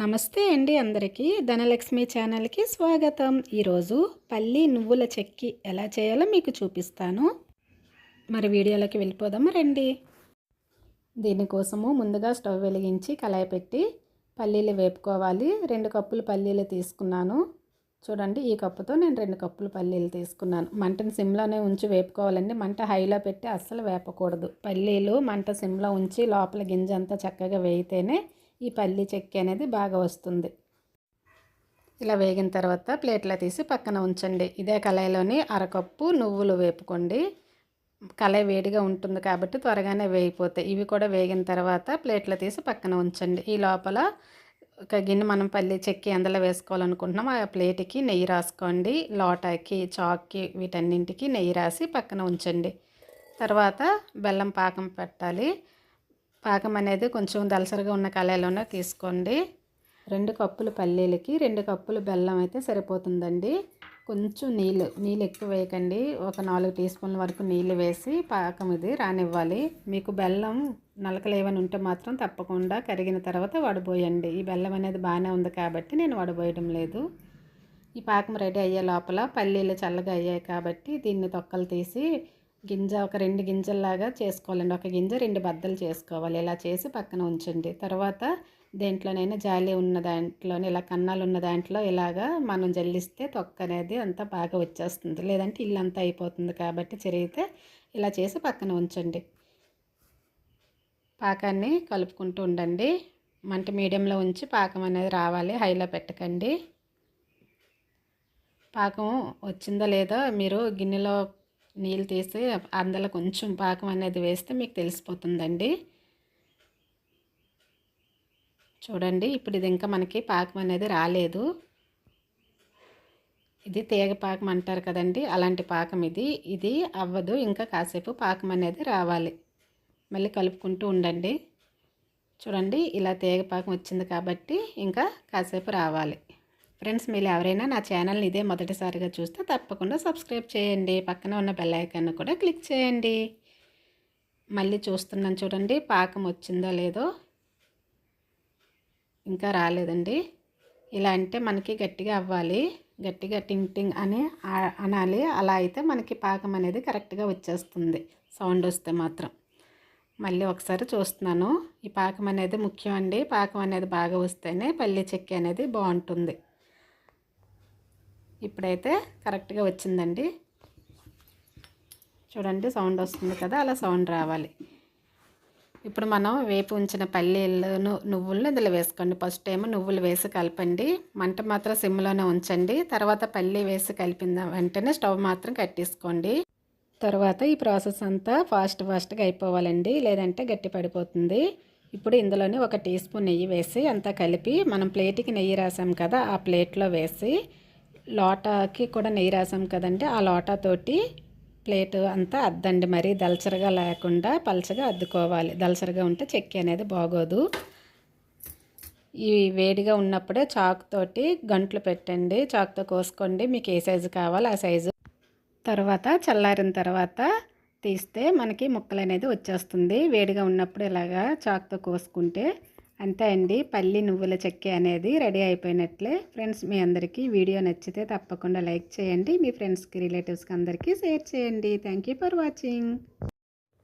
నమస్తే అండి అందరికీ. ధనలక్ష్మి ఛానల్కి స్వాగతం. ఈరోజు పల్లి నువ్వుల చెక్కి ఎలా చేయాలో మీకు చూపిస్తాను. మరి వీడియోలోకి వెళ్ళిపోదాము రండి. దీనికోసము ముందుగా స్టవ్ వెలిగించి కళాయి పెట్టి పల్లీలు వేపుకోవాలి. రెండు కప్పులు పల్లీలు తీసుకున్నాను. చూడండి ఈ కప్పుతో నేను రెండు కప్పులు పల్లీలు తీసుకున్నాను. మంటను సిమ్లోనే ఉంచి వేపుకోవాలండి. మంట హైలో పెట్టి అస్సలు వేపకూడదు. పల్లీలు మంట సిమ్లో ఉంచి లోపల గింజ అంతా చక్కగా వేయితేనే ఈ పల్లి చెక్కి అనేది బాగా వస్తుంది. ఇలా వేగిన తర్వాత ప్లేట్లో తీసి పక్కన ఉంచండి. ఇదే కళాయిలోని అరకప్పు నువ్వులు వేపుకోండి. కళాయి వేడిగా ఉంటుంది కాబట్టి త్వరగానే వేగిపోతాయి. ఇవి కూడా వేగిన తర్వాత ప్లేట్లో తీసి పక్కన ఉంచండి. ఈ లోపల ఒక గిన్నె మనం పల్లి చెక్కి అందులో వేసుకోవాలనుకుంటున్నాం ఆ ప్లేట్కి నెయ్యి రాసుకోండి. లోటాకి చాక్కి వీటన్నింటికి నెయ్యి రాసి పక్కన ఉంచండి. తర్వాత బెల్లం పాకం పెట్టాలి. పాకం అనేది కొంచెం దలసరిగా ఉన్న కళాయిలోనే తీసుకోండి. రెండు కప్పులు పల్లీలకి రెండు కప్పులు బెల్లం అయితే సరిపోతుందండి. కొంచెం నీళ్ళు నీళ్ళు ఎక్కువ వేయకండి. ఒక నాలుగు టీ స్పూన్ల వరకు నీళ్ళు వేసి పాకం ఇది రానివ్వాలి. మీకు బెల్లం నలకలు ఏమైనా ఉంటే మాత్రం తప్పకుండా కరిగిన తర్వాత వడబోయండి. ఈ బెల్లం అనేది బాగానే ఉంది కాబట్టి నేను వడబోయడం లేదు. ఈ పాకం రెడీ అయ్యే లోపల పల్లీలు చల్లగా అయ్యాయి కాబట్టి దీన్ని తొక్కలు తీసి గింజ ఒక రెండు గింజల్లాగా చేసుకోవాలండి. ఒక గింజ రెండు బద్దలు చేసుకోవాలి. ఇలా చేసి పక్కన ఉంచండి. తర్వాత దేంట్లోనైనా జాలి ఉన్న దాంట్లోనే ఇలా కన్నాలు ఉన్న దాంట్లో ఇలాగా మనం జల్లిస్తే తొక్క అనేది అంతా బాగా వచ్చేస్తుంది. లేదంటే ఇల్లు అంతా అయిపోతుంది కాబట్టి చెరిగితే ఇలా చేసి పక్కన ఉంచండి. పాకాన్ని కలుపుకుంటూ ఉండండి. మంట మీడియంలో ఉంచి పాకం అనేది రావాలి. హైలో పెట్టకండి. పాకం వచ్చిందా లేదా మీరు గిన్నెలో నీళ్ళు తీసి అందులో కొంచెం పాకం అనేది వేస్తే మీకు తెలిసిపోతుందండి. చూడండి ఇప్పుడు ఇది ఇంకా మనకి పాకం అనేది రాలేదు. ఇది తీగ పాకం అంటారు కదండి అలాంటి పాకం ఇది. ఇది అవ్వదు ఇంకా కాసేపు పాకం అనేది రావాలి. మళ్ళీ కలుపుకుంటూ ఉండండి. చూడండి ఇలా తీగ పాకం వచ్చింది కాబట్టి ఇంకా కాసేపు రావాలి. ఫ్రెండ్స్ మీరు ఎవరైనా నా ఛానల్ని ఇదే మొదటిసారిగా చూస్తే తప్పకుండా సబ్స్క్రైబ్ చేయండి. పక్కన ఉన్న బెల్లైకాన్ని కూడా క్లిక్ చేయండి. మళ్ళీ చూస్తున్నాను చూడండి పాకం వచ్చిందో లేదో. ఇంకా రాలేదండి. ఇలా అంటే మనకి గట్టిగా అవ్వాలి. గట్టిగా టింగ్ టింగ్ అని అనాలి. అలా అయితే మనకి పాకం అనేది కరెక్ట్గా వచ్చేస్తుంది. సౌండ్ వస్తే మాత్రం. మళ్ళీ ఒకసారి చూస్తున్నాను. ఈ పాకం అనేది ముఖ్యం అండి. పాకం అనేది బాగా వస్తేనే పల్లి చెక్కి అనేది బాగుంటుంది. ఇప్పుడైతే కరెక్ట్గా వచ్చిందండి. చూడండి సౌండ్ వస్తుంది కదా అలా సౌండ్ రావాలి. ఇప్పుడు మనం వేపు ఉంచిన పల్లీలను నువ్వులను ఇందులో వేసుకోండి. ఫస్ట్ ఏమో నువ్వులు వేసి కలపండి. మంట మాత్రం సిమ్లోనే ఉంచండి. తర్వాత పల్లీ వేసి కలిపిన వెంటనే స్టవ్ మాత్రం కట్టేసుకోండి తర్వాత ఈ ప్రాసెస్ అంతా ఫాస్ట్ ఫాస్ట్గా అయిపోవాలండి. లేదంటే గట్టి పడిపోతుంది. ఇప్పుడు ఇందులోనే ఒక టీ స్పూన్ నెయ్యి వేసి అంతా కలిపి మనం ప్లేట్కి నెయ్యి రాసాం కదా ఆ ప్లేట్లో వేసి లోటాకి కూడా నెయ్యి రాసాం కదండి. ఆ లోటాతోటి ప్లేట్ అంతా అద్దండి మరి. దలసరగా లేకుండా పలచగా అద్దుకోవాలి. దలసరగా ఉంటే చెక్కి అనేది బాగోదు. ఈ వేడిగా ఉన్నప్పుడే చాకుతోటి గంట్లు పెట్టండి. చాక్తో కోసుకోండి. మీకు ఏ సైజు కావాలో ఆ సైజు. తర్వాత చల్లారిన తర్వాత తీస్తే మనకి ముక్కలు అనేది వచ్చేస్తుంది. వేడిగా ఉన్నప్పుడు ఇలాగా చాక్తో కోసుకుంటే అంతే అండి. పల్లి నువ్వుల చెక్కి అనేది రెడీ అయిపోయినట్లే. ఫ్రెండ్స్ మీ అందరికీ వీడియో నచ్చితే తప్పకుండా లైక్ చేయండి. మీ ఫ్రెండ్స్కి రిలేటివ్స్కి అందరికీ షేర్ చేయండి. Thank for watching.